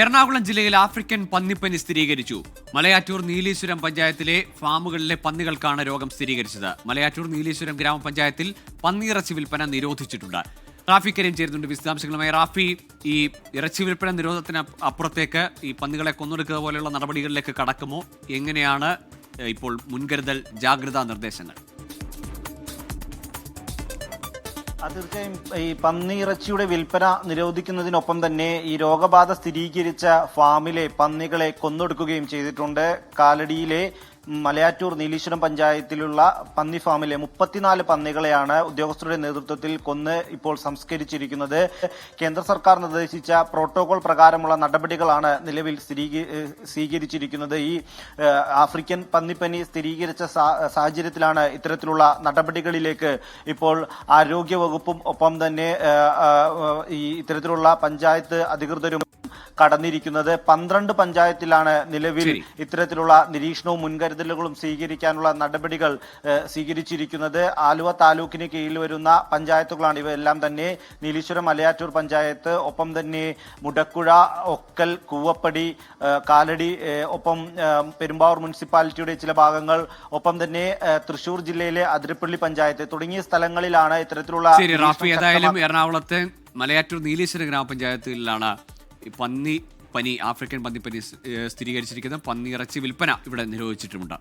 എറണാകുളം ജില്ലയിൽ ആഫ്രിക്കൻ പന്നിപ്പനി സ്ഥിരീകരിച്ചു. മലയാറ്റൂർ നീലീശ്വരം പഞ്ചായത്തിലെ ഫാമുകളിലെ പന്നികൾക്കാണ് രോഗം സ്ഥിരീകരിച്ചത്. മലയാറ്റൂർ നീലീശ്വരം ഗ്രാമപഞ്ചായത്തിൽ പന്നിയിറച്ചി വിൽപ്പന നിരോധിച്ചിട്ടുണ്ട്. റാഫി കരീം ചേരുന്നുണ്ട് വിശദാംശങ്ങളുമായി റാഫി ഈ ഇറച്ചി വിൽപ്പന നിരോധനത്തിന് അപ്പുറത്തേക്ക് ഈ പന്നികളെ കൊന്നെടുക്കുക പോലെയുള്ള നടപടികളിലേക്ക് കടക്കുമോ? എങ്ങനെയാണ് ഇപ്പോൾ മുൻകരുതൽ ജാഗ്രതാ നിർദ്ദേശങ്ങൾ? തീർച്ചയായും ഈ പന്നിയിറച്ചിയുടെ വിൽപ്പന നിരോധിക്കുന്നതിനൊപ്പം തന്നെ ഈ രോഗബാധ സ്ഥിരീകരിച്ച ഫാമിലെ പന്നികളെ കൊന്നൊടുക്കുകയും ചെയ്തിട്ടുണ്ട്. കാലടിയിലെ മലയാറ്റൂർ നീലീശ്വരം പഞ്ചായത്തിലുള്ള പന്നി ഫാമിലെ മുപ്പത്തിനാല് പന്നികളെയാണ് ഉദ്യോഗസ്ഥരുടെ നേതൃത്വത്തിൽ കൊന്ന് ഇപ്പോൾ സംസ്കരിച്ചിരിക്കുന്നത്. കേന്ദ്ര സർക്കാർ നിർദ്ദേശിച്ച പ്രോട്ടോകോൾ പ്രകാരമുള്ള നടപടികളാണ് നിലവിൽ സ്വീകരിച്ചിരിക്കുന്നത്. ഈ ആഫ്രിക്കൻ പന്നിപ്പനി സ്ഥിരീകരിച്ച സാഹചര്യത്തിലാണ് ഇത്തരത്തിലുള്ള നടപടികളിലേക്ക് ഇപ്പോൾ ആരോഗ്യവകുപ്പും ഒപ്പം തന്നെ ഈ ഇത്തരത്തിലുള്ള പഞ്ചായത്ത് അധികൃതരും കടന്നിരിക്കുന്നത്. പന്ത്രണ്ട് പഞ്ചായത്തിലാണ് നിലവിൽ ഇത്തരത്തിലുള്ള നിരീക്ഷണവും മുൻകരുതലുകളും സ്വീകരിക്കാനുള്ള നടപടികൾ സ്വീകരിച്ചിരിക്കുന്നത്. ആലുവ താലൂക്കിന് കീഴിൽ വരുന്ന പഞ്ചായത്തുകളാണ് ഇവയെല്ലാം തന്നെ. നീലീശ്വരം മലയാറ്റൂർ പഞ്ചായത്ത് ഒപ്പം തന്നെ മുടക്കുഴ ഒക്കൽ കൂവപ്പടി കാലടി ഒപ്പം പെരുമ്പാവൂർ മുനിസിപ്പാലിറ്റിയുടെ ചില ഭാഗങ്ങൾ ഒപ്പം തന്നെ തൃശൂർ ജില്ലയിലെ അതിരപ്പള്ളി പഞ്ചായത്ത് തുടങ്ങിയ സ്ഥലങ്ങളിലാണ് ഇത്തരത്തിലുള്ള എറണാകുളത്തെ മലയാറ്റൂർ നീലേശ്വരം ഗ്രാമപഞ്ചായത്തിലാണ് പന്നി പനി ആഫ്രിക്കൻ പന്നിപ്പനി സ്ഥിരീകരിച്ചിരിക്കുന്ന പന്നിയിറച്ചി വിൽപ്പന ഇവിടെ നിരോധിച്ചിട്ടുമുണ്ട്.